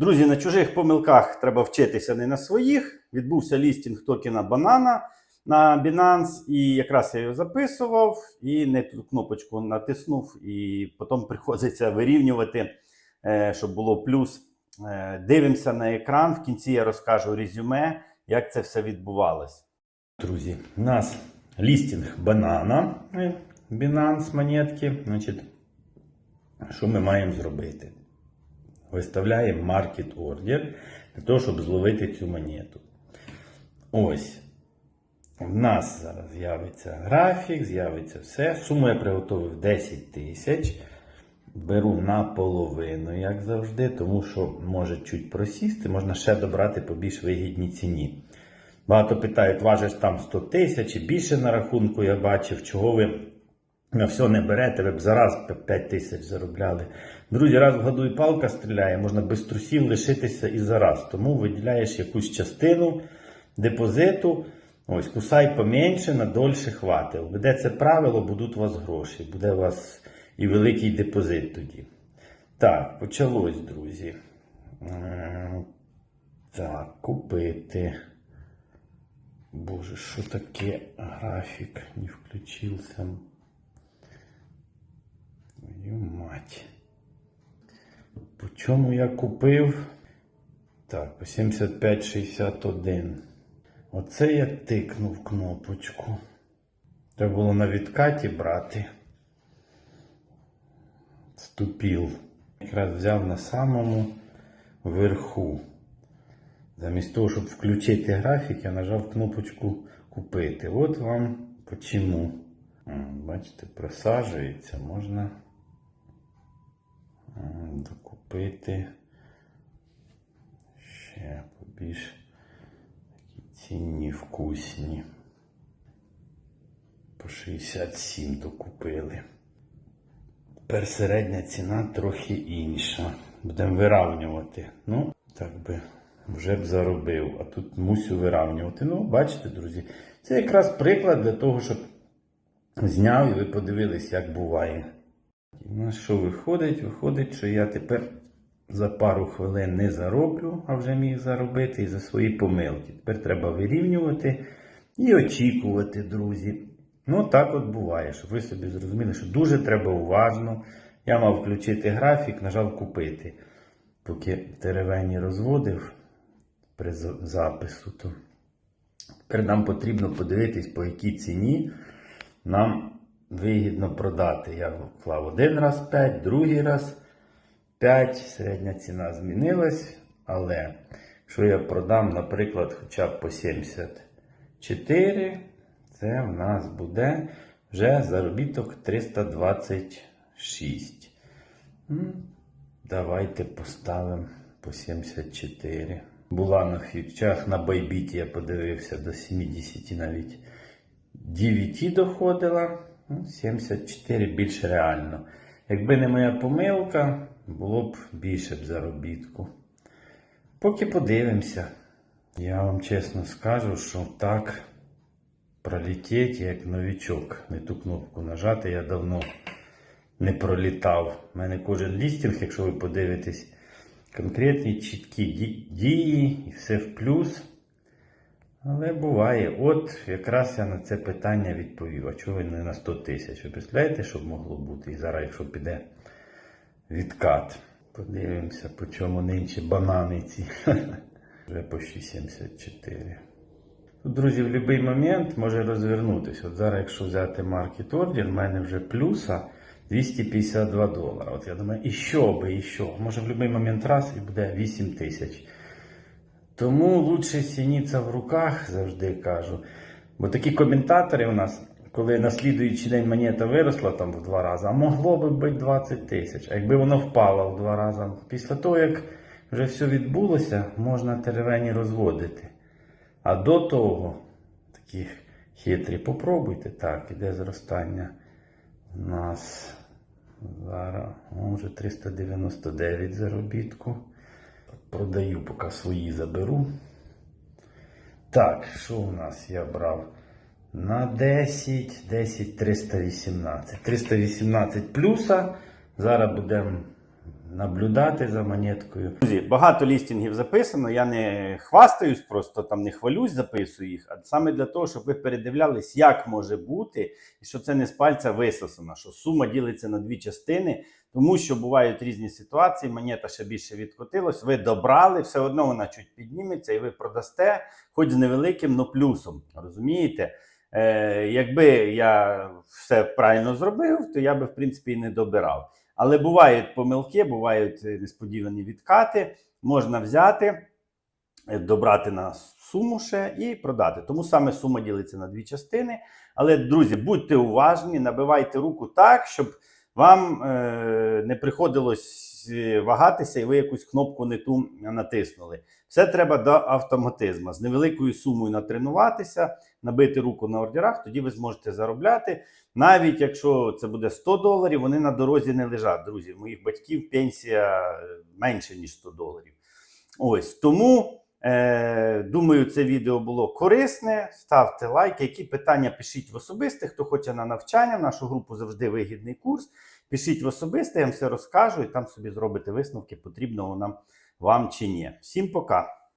Друзі, на чужих помилках треба вчитися не на своїх. Відбувся лістінг токена банана на Binance, і якраз я його записував, і не ту кнопочку натиснув, і потім приходиться вирівнювати, е, щоб було плюс. Е, Дивимося на екран. В кінці я розкажу резюме, як це все відбувалось. Друзі, у нас лістінг банана е, Binance монетки. Значить, що ми маємо зробити? Виставляємо market order для того, щоб зловити цю монету. Ось. В нас зараз з'явиться графік, з'явиться все. Суму я приготував 10 тисяч. Беру наполовину, як завжди, тому що може чуть просісти, можна ще добрати по більш вигідній ціні. Багато питають, важиш там 100 тисяч і більше на рахунку я бачив, чого ви на все не берете, ви б зараз 5 тисяч заробляли. Друзі, раз в году і палка стріляє, можна без трусів лишитися і зараз. Тому виділяєш якусь частину депозиту. Ось, кусай поменше, на дольше хватить. Введе це правило, будуть у вас гроші. Буде у вас і великий депозит тоді. Так, почалось, друзі. Ем, Так, купити. Боже, що таке графік? Не включився. Мать. По чому я купив? Так, по 75,61. Оце я тикнув кнопочку. Треба було на відкаті брати. Ступіл. Якраз взяв на самому верху. Замість того, щоб включити графік, я нажав кнопочку купити. От вам почему. М, Бачите, просаджується, можна докупити ще побільш такі цінні, вкусні. По 67 докупили. Тепер середня ціна трохи інша. Будемо виравнювати. Ну, так би вже б заробив, а тут мусю виравнювати. Ну, бачите, друзі, це якраз приклад для того, щоб зняв і ви подивились, як буває. У нас що виходить? Виходить, що я тепер за пару хвилин не зароблю, а вже міг заробити і за свої помилки. Тепер треба вирівнювати і очікувати, друзі. Ну, так от буває, щоб ви собі зрозуміли, що дуже треба уважно. Я мав включити графік, нажав купити. Поки теревені розводив при запису, то тепер нам потрібно подивитись, по якій ціні нам вигідно продати. Я вклав один раз 5, другий раз 5, середня ціна змінилась, але якщо я продам, наприклад, хоча б по 74, це в нас буде вже заробіток 326. Давайте поставимо по 74. Була на фьючах, на байбіті я подивився до 70 навіть 9 доходила. Ну, 74 більш реально. Якби не моя помилка, було б більше б заробітку. Поки подивимося. Я вам чесно скажу, що так пролетіть, як новічок. Не ту кнопку нажати я давно не пролітав. У мене кожен лістінг, якщо ви подивитесь, конкретні чіткі дії і все в плюс. Але буває, от якраз я на це питання відповів. А чого не на 100 тисяч? Ви представляєте, що б могло бути? І зараз, якщо піде відкат. Подивимося, по чому нинче банани ці. Вже по 74. Тут, друзі, в будь-який момент може розвернутися. От зараз, якщо взяти маркет ордер, в мене вже плюса 252 долара. От я думаю, і що би, і що? Може в будь-який момент раз і буде 8 тисяч. Тому лучше сініться в руках, завжди кажу. Бо такі коментатори у нас, коли на слідуючий день монета виросла там в два рази, а могло би бути 20 тисяч. А якби воно впало в два рази, після того, як вже все відбулося, можна теревені розводити. А до того, такі хитрі, попробуйте так, іде зростання. У нас зараз може 399 заробітку. Продаю, поки свої заберу. Так, що у нас я брав? На 10, 10, 318. 318 плюса. Зараз будемо наблюдати за монеткою. Друзі, багато лістінгів записано. Я не хвастаюсь, просто там не хвалюсь, записую їх. А саме для того, щоб ви передивлялись, як може бути, і що це не з пальця висосано, що сума ділиться на дві частини, тому що бувають різні ситуації. Монета ще більше відкотилась. Ви добрали, все одно вона чуть підніметься, і ви продасте, хоч з невеликим, но плюсом. Розумієте? Е, якби я все правильно зробив, то я би в принципі і не добирав. Але бувають помилки, бувають е, несподівані відкати. Можна взяти, е, добрати на суму ще і продати. Тому саме сума ділиться на дві частини. Але, друзі, будьте уважні, набивайте руку так, щоб вам е, не приходилось е, вагатися і ви якусь кнопку не ту натиснули. Все треба до автоматизму. З невеликою сумою натренуватися, набити руку на ордерах, тоді ви зможете заробляти. Навіть якщо це буде 100 доларів, вони на дорозі не лежать, друзі. Моїх батьків пенсія е, менше, ніж 100 доларів. Ось тому думаю, це відео було корисне. Ставте лайки. Які питання пишіть в особисте. Хто хоче на навчання, в нашу групу завжди вигідний курс. Пишіть в особисте, я вам все розкажу, і там собі зробите висновки, потрібного нам вам чи ні. Всім пока!